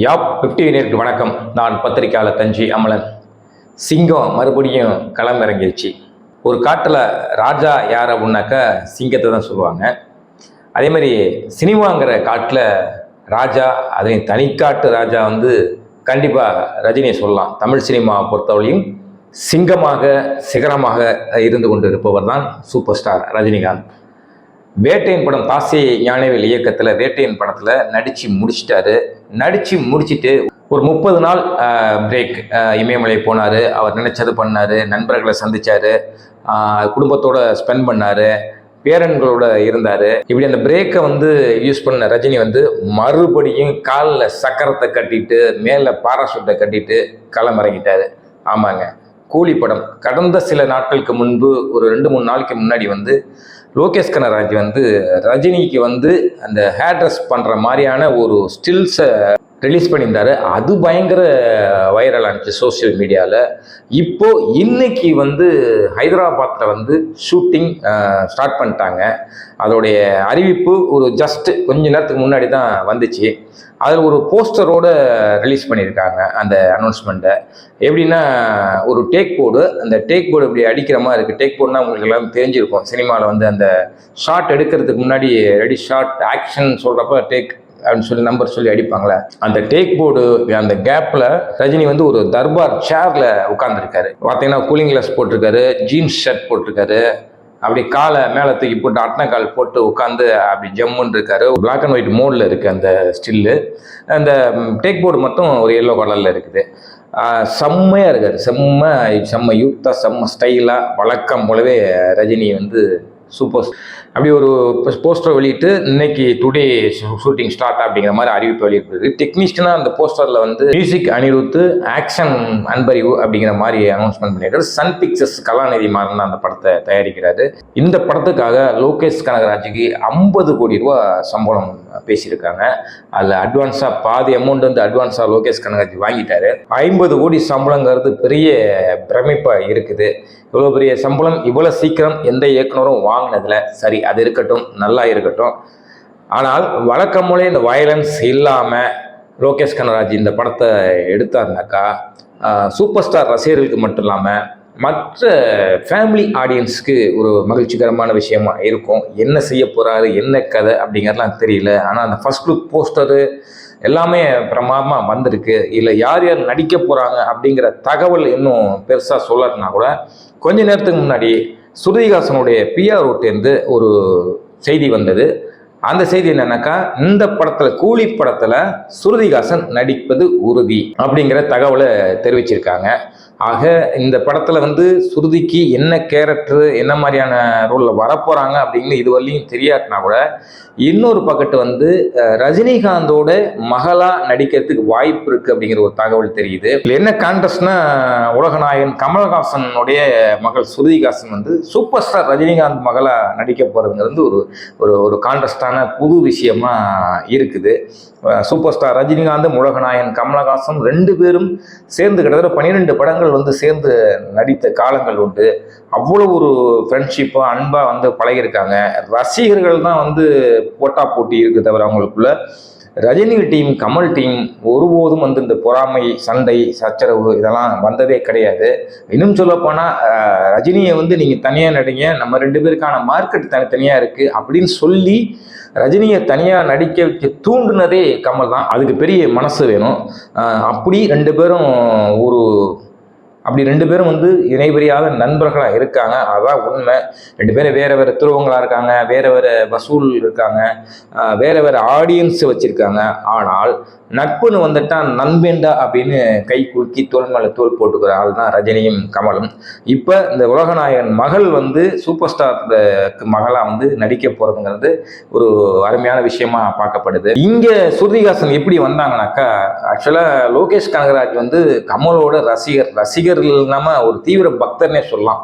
யாப் fifty நேருக்கு வணக்கம். நான் பத்திரிக்கையாளர் தஞ்சி அமலன். சிங்கம் மறுபடியும் களமிறங்கிருச்சு. ஒரு காட்டில் ராஜா யார் அப்படின்னாக்கா சிங்கத்தை தான் சொல்லுவாங்க. அதே மாதிரி சினிமாங்கிற காட்டில் ராஜா அதையும் தனிக்காட்டு ராஜா வந்து கண்டிப்பாக ரஜினியை சொல்லலாம். தமிழ் சினிமாவை பொறுத்தவரையும் சிங்கமாக சிகரமாக இருந்து கொண்டு இருப்பவர் தான் சூப்பர் ஸ்டார் ரஜினிகாந்த். வேட்டையின் படம் தாசி ஞானவேல் இயக்கத்தில் வேட்டையின் படத்தில் நடித்து முடிச்சிட்டாரு. நடித்து முடிச்சிட்டு ஒரு முப்பது நாள் பிரேக் இமயமலை போனார். அவர் நினைச்சது பண்ணார். நண்பர்களை சந்திச்சார். குடும்பத்தோட ஸ்பெண்ட் பண்ணார். பேரன்களோட இருந்தார். இப்படி அந்த பிரேக்கை வந்து யூஸ் பண்ண ரஜினி வந்து மறுபடியும் காலில் சக்கரத்தை கட்டிட்டு மேலே பாராசூட்டை கட்டிட்டு களமிறங்கிட்டாரு. ஆமாங்க. கூலி படம். கடந்த சில நாட்களுக்கு முன்பு ஒரு ரெண்டு மூணு நாளைக்கு முன்னாடி வந்து லோகேஷ் கனராஜ் வந்து ரஜினிக்கு வந்து அந்த ஹேர் ட்ரெஸ் பண்ணுற மாதிரியான ஒரு ஸ்டில்ஸை ரிலீஸ் பண்ணியிருந்தாரு. அது பயங்கர வைரல் ஆனிச்சு சோஷியல் மீடியாவில் இப்போ இன்னைக்கு வந்து ஹைதராபாத்தில் வந்து ஷூட்டிங் ஸ்டார்ட் பண்ணிட்டாங்க. அதோடைய அறிவிப்பு ஒரு ஜஸ்ட்டு கொஞ்ச நேரத்துக்கு முன்னாடி தான் வந்துச்சு. அதில் ஒரு போஸ்டரோடு ரிலீஸ் பண்ணியிருக்காங்க அந்த அனௌன்ஸ்மெண்ட்டை எப்படின்னா ஒரு டேக் போர்டு அந்த டேக் போர்டு இப்படி அடிக்கிற மாதிரி இருக்குது டேக் போர்டுனா உங்களுக்கு எல்லாம் தெரிஞ்சிருக்கும். சினிமாவில் வந்து அந்த ஷாட் எடுக்கிறதுக்கு முன்னாடி ரெடி ஷார்ட் ஆக்ஷன் சொல்கிறப்ப டேக் அப்படின்னு சொல்லி நம்பர் சொல்லி அடிப்பாங்களே. அந்த டேக் போர்டு அந்த கேப்பில் ரஜினி வந்து ஒரு தர்பார் சேரில் உட்காந்துருக்காரு பார்த்தீங்கன்னா கூலிங் கிளாஸ் போட்டிருக்காரு ஜீன்ஸ் ஷர்ட் போட்டிருக்காரு அப்படி காலை மேலே தூக்கி போட்டு அட்ன கால் போட்டு உட்காந்து அப்படி ஜம்முன்னு இருக்காரு. பிளாக் அண்ட் ஒயிட் மோடில் இருக்குது அந்த ஸ்டில்லு அந்த டேக் போர்டு மட்டும் ஒரு எல்லோ கலரில் இருக்குது. செம்மையாக இருக்காரு. செம்ம செம்ம யூத்தாக செம்ம ஸ்டைலாக வழக்கம் போலவே ரஜினி வந்து சூப்பர் அப்படி ஒரு போஸ்டர் வெளியிட்டு இன்னைக்கு டுடே ஷூட்டிங் ஸ்டார்ட் அப்படிங்கிற மாதிரி அறிவிப்பு வெளியிட்டிருக்கு டெக்னீஷியனாக அந்த போஸ்டரில் வந்து மியூசிக் அனிருத்து ஆக்ஷன் அன்பறிவு அப்படிங்கிற மாதிரி அனௌன்ஸ்மெண்ட் பண்ணியிருக்காரு. சன் பிக்சர்ஸ் கலாநிதி மாறன் அந்த படத்தை தயாரிக்கிறாரு. இந்த படத்துக்காக லோகேஷ் கனகராஜுக்கு ஐம்பது கோடி ரூபா சம்பளம் பேசியிருக்காங்க. அதில் அட்வான்ஸாக பாதி அமௌண்ட் வந்து அட்வான்ஸாக லோகேஷ் கனகராஜ் வாங்கிட்டாரு. ஐம்பது கோடி சம்பளங்கிறது பெரிய பிரமிப்பாக இருக்குது. இவ்வளோ பெரிய சம்பளம் இவ்வளோ சீக்கிரம் எந்த இயக்குனரும் வாங்கினதில்ல. சரி அது இருக்கட்டும் நல்லா இருக்கட்டும். ஆனால் வழக்கம் போல இந்த வயலன்ஸ் இல்லாமல் லோகேஷ் கனராஜ் இந்த படத்தை எடுத்தாருனாக்கா சூப்பர் ஸ்டார் ரசிகர்களுக்கு மட்டும் இல்லாமல் மற்ற ஃபேமிலி ஆடியன்ஸ்க்கு ஒரு மகிழ்ச்சிகரமான விஷயமா இருக்கும். என்ன செய்ய போகிறாரு என்ன கதை அப்படிங்கிறதுலாம் தெரியல. ஆனால் அந்த ஃபர்ஸ்ட் லுக் போஸ்டரு எல்லாமே பிரமாதமாக வந்திருக்கு. இல்லை யார் யார் நடிக்க போகிறாங்க அப்படிங்கிற தகவல் இன்னும் பெருசாக சொல்லலைன்னா கூட கொஞ்ச நேரத்துக்கு முன்னாடி ஸ்ருதிகாசனுடைய பிஆர் ரோட்டேருந்து ஒரு செய்தி வந்தது. அந்த செய்தி என்னன்னாக்கா இந்த படத்துல கூலி படத்துல சுருதிகாசன் நடிப்பது உறுதி அப்படிங்கிற தகவலை தெரிவிச்சிருக்காங்க. ஆக இந்த படத்துல வந்து சுருதிக்கு என்ன கேரக்டர் என்ன மாதிரியான ரோலில் வரப்போறாங்க அப்படின்னு இதுவரையும் தெரியாட்டினா கூட இன்னொரு பக்கத்து வந்து ரஜினிகாந்தோட மகளா நடிக்கிறதுக்கு வாய்ப்பு இருக்கு அப்படிங்கிற ஒரு தகவல் தெரியுது. என்ன கான்டெஸ்ட்னா உலகநாயகன் கமல்ஹாசனுடைய மகள் சுருதிகாசன் வந்து சூப்பர் ஸ்டார் ரஜினிகாந்த் மகளா நடிக்க போறதுங்கிறது ஒரு ஒரு ஒரு கான்டெஸ்டான புது விஷயமா இருக்குது. சூப்பர் ஸ்டார் ரஜினிகாந்தும் உலகநாயகன் கமலஹாசன் ரெண்டு பேரும் சேர்ந்து கிட்டத்தட்ட பன்னிரெண்டு படங்கள் வந்து சேர்ந்து நடித்த காலங்கள் உண்டு. அவ்வளோ ஒரு ஃப்ரெண்ட்ஷிப்பாக அன்பாக வந்து பழகியிருக்காங்க. ரசிகர்கள் தான் வந்து போட்டா போட்டி இருக்குது தவிர அவங்களுக்குள்ள. ரஜினி டீம் கமல் டீம் ஒருபோதும் வந்து இந்த பொறாமை சண்டை சச்சரவு இதெல்லாம் வந்ததே கிடையாது. இன்னும் சொல்லப்போனால் ரஜினியை வந்து நீங்கள் தனியாக நடிங்க நம்ம ரெண்டு பேருக்கான மார்க்கெட் தனித்தனியாக இருக்குது அப்படின்னு சொல்லி ரஜினியை தனியாக நடிக்க வைக்க தூண்டுனதே கமல் தான். அதுக்கு பெரிய மனசு வேணும். அப்படி ரெண்டு பேரும் ஒரு அப்படி ரெண்டு பேரும் வந்து இணைபிரியாத நண்பர்களாக இருக்காங்க. அதான் உண்மை. ரெண்டு பேரும் வேற வேற துருவங்களாக இருக்காங்க வேற வேற வசூல் இருக்காங்க வேறு வேற வேற ஆடியன்ஸ் வச்சிருக்காங்க. ஆனால் நட்புன்னு வந்துட்டா நண்பேண்டா அப்படின்னு கை குலுக்கி தோல் மேலே தோல் போட்டுக்கிற ஆள் தான் ரஜினியும் கமலும். இப்போ இந்த உலகநாயகன் மகள் வந்து சூப்பர் ஸ்டார் மகளாக வந்து நடிக்க போறதுங்கிறது ஒரு அருமையான விஷயமா பார்க்கப்படுது. இங்கே சுருதிகாசன் எப்படி வந்தாங்கனாக்கா ஆக்சுவலாக லோகேஷ் கனகராஜ் வந்து கமலோட ரசிகர் ரசிகர் இல்லாம ஒரு தீவிர பக்தர்னே சொல்லலாம்.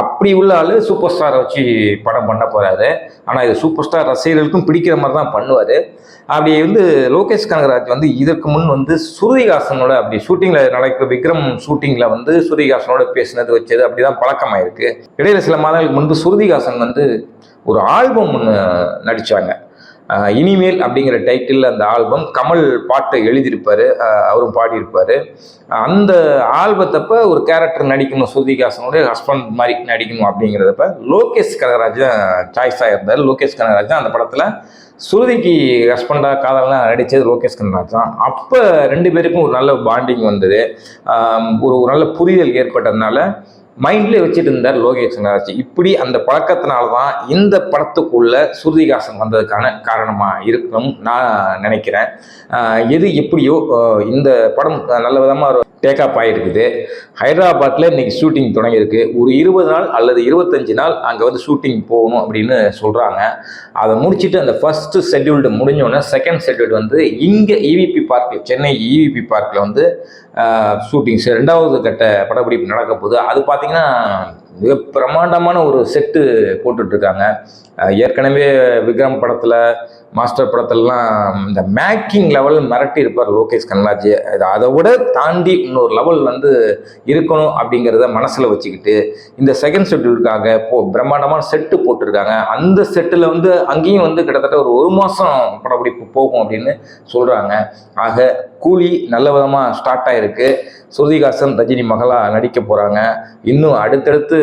அப்படி உள்ள ஆளு சூப்பர் ஸ்டாரை வச்சு படம் பண்ண போறாரு. ஆனா இது சூப்பர் ஸ்டார் ரசிகர்களுக்கும் பிடிக்கிற மாதிரி தான் பண்ணுவாரு. அப்படி வந்து லோகேஷ் கனகராஜ் வந்து இதற்கு முன் வந்து சுருதிகாசனோட அப்படி ஷூட்டிங்ல நடக்கிற விக்ரம் ஷூட்டிங்ல வந்து சுருதிகாசனோட பேசினது வச்சது அப்படிதான் பழக்கமாயிருக்கு. இடையில சில மாதங்களுக்கு முன்பு சுருதிகாசன் வந்து ஒரு ஆல்பம் ஒன்று நடித்தாங்க இனிமேல் அப்படிங்கிற டைட்டில் அந்த ஆல்பம் கமல் பாட்டை எழுதியிருப்பாரு. அவரும் பாடியிருப்பார். அந்த ஆல்பத்தப்ப ஒரு கேரக்டர் நடிக்கணும் ஸ்ருதிகாசனுடைய ஹஸ்பண்ட் மாதிரி நடிக்கணும் அப்படிங்கிறதப்ப லோகேஷ் கனகராஜ் தான் சாய்ஸாக இருந்தார். லோகேஷ் கனகராஜ் தான் அந்த படத்தில் ஸ்ருதிக்கு ஹஸ்பண்டாக காதலாம் நடித்தது லோகேஷ் கனகராஜ் தான். அப்போ ரெண்டு பேருக்கும் ஒரு நல்ல பாண்டிங் வந்தது. ஒரு ஒரு நல்ல புரிதல் ஏற்பட்டதுனால மைண்ட்லேயே வச்சுட்டு இருந்தார் லோகேஷ் கனகராஜ் இப்படி அந்த பழக்கத்தினால தான் இந்த படத்துக்குள்ள ஸ்ருதிகாசன் வந்ததுக்கான காரணமாக இருக்கணும் நான் நினைக்கிறேன். எது எப்படியோ இந்த படம் நல்ல விதமாக டேக் ஆஃப் ஆகிருக்குது ஹைதராபாத்தில் இன்றைக்கி ஷூட்டிங் தொடங்கியிருக்கு. ஒரு இருபது நாள் அல்லது இருபத்தஞ்சு நாள் அங்கே வந்து ஷூட்டிங் போகணும் அப்படின்னு சொல்கிறாங்க அதை முடிச்சுட்டு அந்த ஃபஸ்ட்டு ஷெட்யூல்டு முடிஞ்சோடனே செகண்ட் ஷெட்யூல்டு வந்து இங்கே இவிபி பார்க்கில் சென்னை இவிபி பார்க்கில் வந்து ஷூட்டிங்ஸ் ரெண்டாவது கட்ட படப்பிடிப்பு நடக்க போகுது அது பார்த்தீங்கன்னா மிக பிரம்மாண்டமான ஒரு செட்டு போட்டுட்ருக்காங்க. ஏற்கனவே விக்ரம் படத்தில் மாஸ்டர் படத்துலலாம் இந்த மேக்கிங் லெவல் மிரட்டி இருப்பார் லோகேஷ் கண்ணாஜி அதை விட தாண்டி இன்னொரு லெவல் வந்து இருக்கணும் அப்படிங்கிறத மனசில் வச்சுக்கிட்டு இந்த செகண்ட் ஷெட்யூலுக்காக போ பிரம்மாண்டமான செட்டு போட்டிருக்காங்க. அந்த செட்டில் வந்து அங்கேயும் வந்து கிட்டத்தட்ட ஒரு ஒரு மாதம் படப்பிடிப்பு போகும் அப்படின்னு சொல்கிறாங்க ஆக கூலி நல்ல விதமாக ஸ்டார்ட் ஆகிருக்கு ஸ்ருதிகாசன் ரஜினி மகளாக நடிக்க போகிறாங்க இன்னும் அடுத்தடுத்து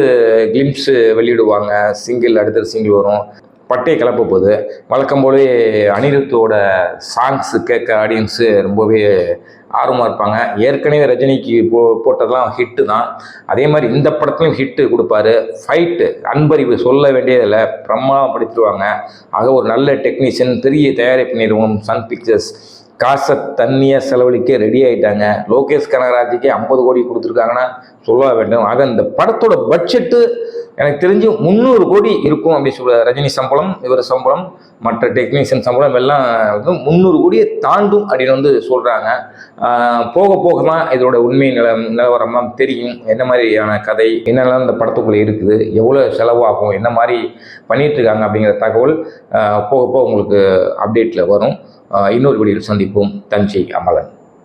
கிளிம்ஸு வெளியிடுவாங்க. சிங்கிள் அடுத்தடுத்து சிங்கிள் வரும். பட்டையை கிளப்ப போகுது. வழக்கம் போலவே அனிருத்தோட சாங்ஸ் கேட்க ஆடியன்ஸு ரொம்பவே ஆர்வமாக இருப்பாங்க. ஏற்கனவே ரஜினிக்கு போ போட்டதெல்லாம் ஹிட்டு தான். அதே மாதிரி இந்த படத்துலையும் ஹிட்டு கொடுப்பாரு. ஃபைட்டு அன்பறிவு சொல்ல வேண்டியதில்லை. பிரமாதப்படுத்திடுவாங்க ஆக ஒரு நல்ல டெக்னீஷியன் பெரிய தயாரிப்பு நிறுவனம் சன் பிக்சர்ஸ் காசை தண்ணியாக செலவழிக்க ரெடி ஆகிட்டாங்க லோகேஷ் கனகராஜுக்கே ஐம்பது கோடி கொடுத்துருக்காங்கன்னா சொல்ல வேண்டும். ஆக இந்த படத்தோட பட்ஜெட்டு எனக்கு தெரிஞ்சு முந்நூறு கோடி இருக்கும் அப்படின்னு சொல்ல ரஜினி சம்பளம் இவர் சம்பளம் மற்ற டெக்னீஷியன் சம்பளம் எல்லாம் வந்து முந்நூறு கோடியை தாண்டும் அப்படின்னு வந்து சொல்கிறாங்க போக போக தான் இதோட உண்மை நில நிலவரம்லாம் தெரியும். என்ன மாதிரியான கதை என்னெல்லாம் இந்த படத்துக்குள்ளே இருக்குது எவ்வளோ செலவாகும் என்ன மாதிரி பண்ணிகிட்ருக்காங்க அப்படிங்கிற தகவல் போக போக உங்களுக்கு அப்டேட்டில் வரும். இன்னொரு வீடியோவில் சந்திப்போம். தஞ்சை அமலன்.